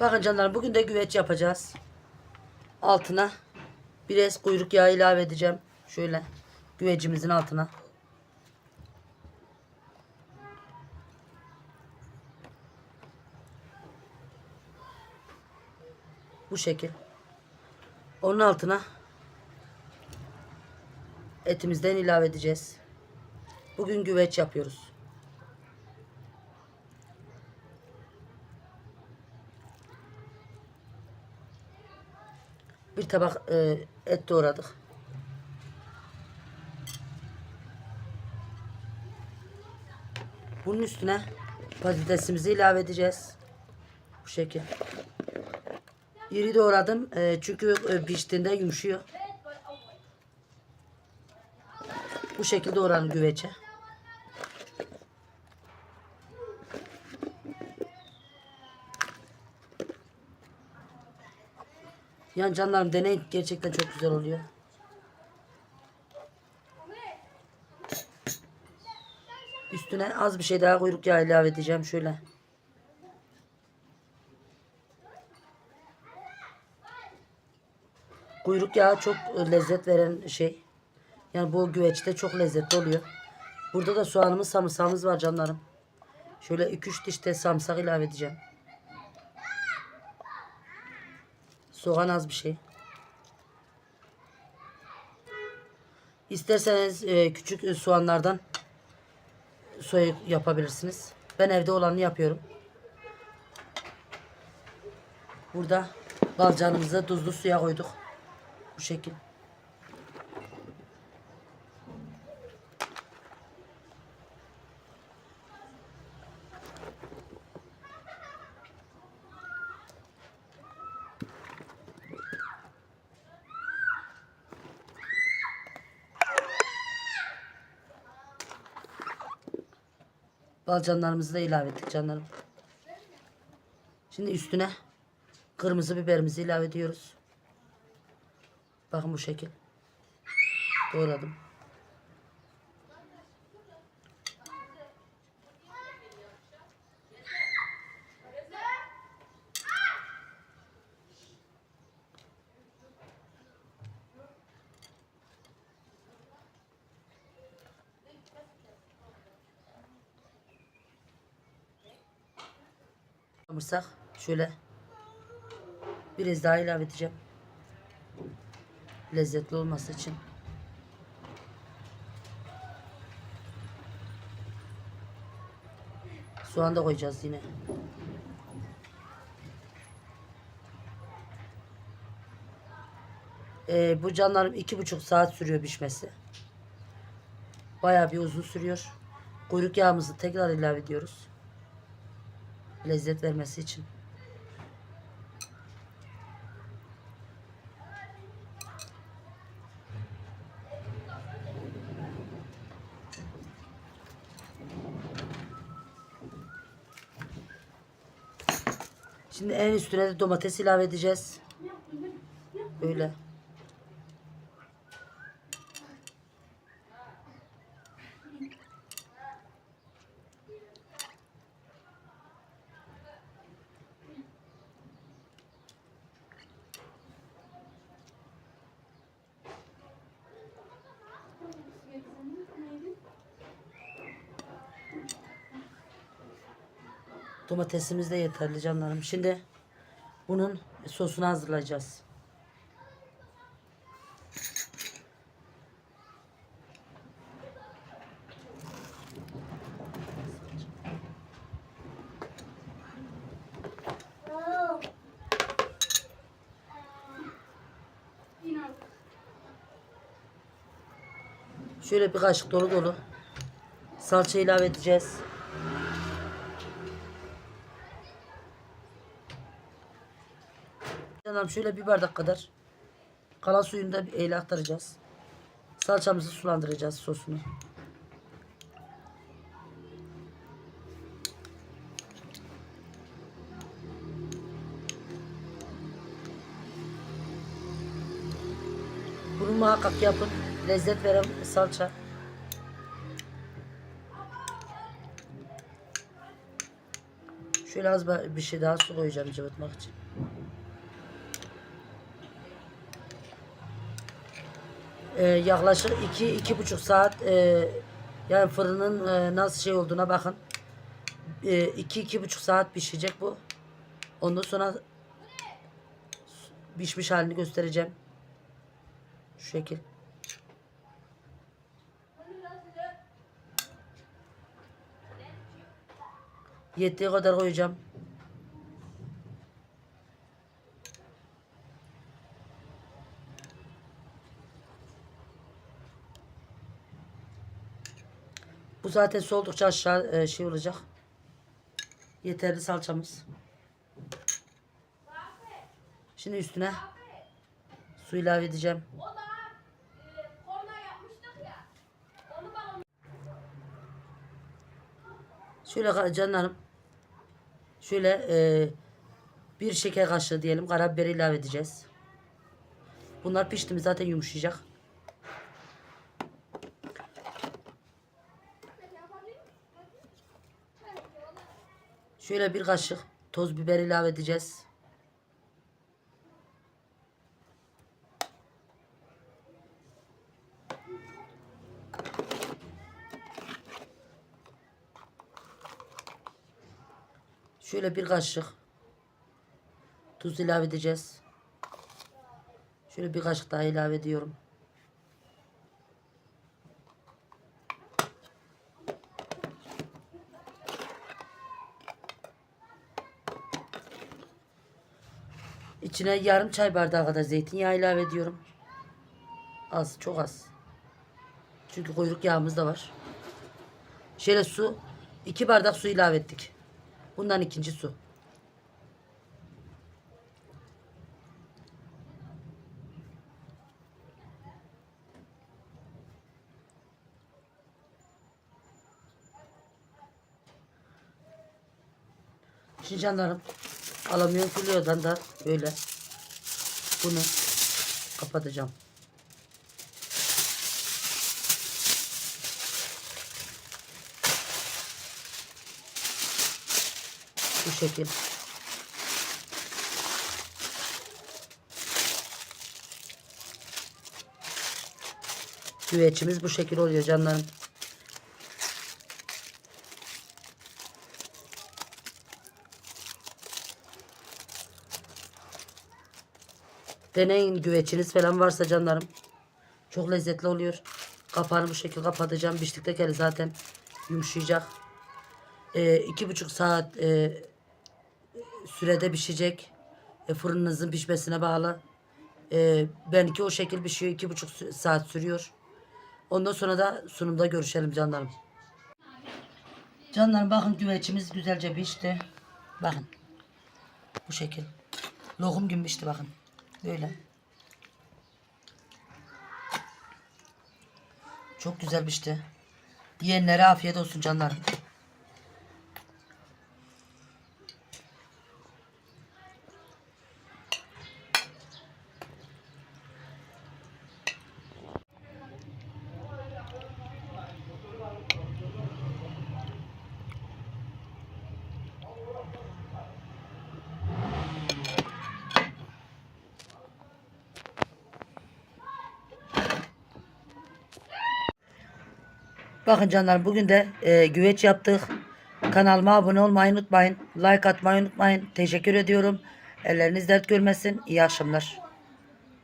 Bakın canlarım bugün de güveç yapacağız. Altına biraz kuyruk yağı ilave edeceğim. Şöyle güvecimizin altına. Bu şekil. Onun altına etimizden ilave edeceğiz. Bugün güveç yapıyoruz. Bir tabak e, et doğradık. Bunun üstüne patatesimizi ilave edeceğiz. Bu şekil. İri doğradım e, çünkü e, piştiğinde yumuşuyor. Bu şekilde doğranın güvece. Yani canlarım deneyin gerçekten çok güzel oluyor. Üstüne az bir şey daha kuyruk yağı ilave edeceğim şöyle. Kuyruk yağı çok lezzet veren şey. Yani bu güveçte çok lezzetli oluyor. Burada da soğanımız, sarımsağımız var canlarım. Şöyle 2-3 diş de sarımsak ilave edeceğim. Soğan az bir şey. İsterseniz e, küçük soğanlardan soy yapabilirsiniz. Ben evde olanı yapıyorum. Burada balcanımızı tuzlu suya koyduk. Bu şekil. Balcanlarımızı da ilave ettik canlarım. Şimdi üstüne kırmızı biberimizi ilave ediyoruz. Bakın bu şekil. Doğradım. Samırsak şöyle biraz daha ilave edeceğim. Lezzetli olması için. Soğan da koyacağız yine. Ee, bu canlarım iki buçuk saat sürüyor pişmesi. Bayağı bir uzun sürüyor. Kuyruk yağımızı tekrar ilave ediyoruz lezzet vermesi için. Şimdi en üstüne de domates ilave edeceğiz. Böyle. Domatesimiz de yeterli canlarım. Şimdi bunun sosunu hazırlayacağız. Şöyle bir kaşık dolu dolu salça ilave edeceğiz. Canım şöyle bir bardak kadar kalan suyunu da eyle aktaracağız. Salçamızı sulandıracağız sosunu. Bunu muhakkak yapın. Lezzet veren salça. Şöyle az bir şey daha su koyacağım cıvıtmak için. Ee, yaklaşık iki iki buçuk saat e, yani fırının e, nasıl şey olduğuna bakın. E, iki iki buçuk saat pişecek bu. Ondan sonra pişmiş halini göstereceğim. Şu şekil. Yettiği kadar koyacağım. Zaten soldukça aşağı e, şey olacak. Yeterli salçamız. Şimdi üstüne su ilave edeceğim. Şöyle canlarım. Şöyle e, bir şeker kaşığı diyelim karabiber ilave edeceğiz. Bunlar pişti mi zaten yumuşayacak. Şöyle bir kaşık toz biber ilave edeceğiz. Şöyle bir kaşık tuz ilave edeceğiz. Şöyle bir kaşık daha ilave ediyorum. İçine yarım çay bardağı kadar zeytinyağı ilave ediyorum. Az, çok az. Çünkü kuyruk yağımız da var. Şöyle su, iki bardak su ilave ettik. Bundan ikinci su. Şimdi canlarım alamıyorum kilodan da böyle bunu kapatacağım. Bu şekil. Güveçimiz bu şekil oluyor canlarım. Deneyin güveçiniz falan varsa canlarım. Çok lezzetli oluyor. Kapağını bu şekilde kapatacağım. Piştikte kere zaten yumuşayacak. Ee, iki buçuk saat e, sürede pişecek. E, fırınınızın pişmesine bağlı. E, benimki o şekil pişiyor. iki buçuk saat sürüyor. Ondan sonra da sunumda görüşelim canlarım. Canlarım bakın güveçimiz güzelce pişti. Bakın. Bu şekil. Lokum gibi pişti bakın. Böyle. Çok güzel pişti. Yiyenlere afiyet olsun canlarım. Bakın canlar bugün de e, güveç yaptık. Kanalıma abone olmayı unutmayın. Like atmayı unutmayın. Teşekkür ediyorum. Elleriniz dert görmesin. İyi akşamlar.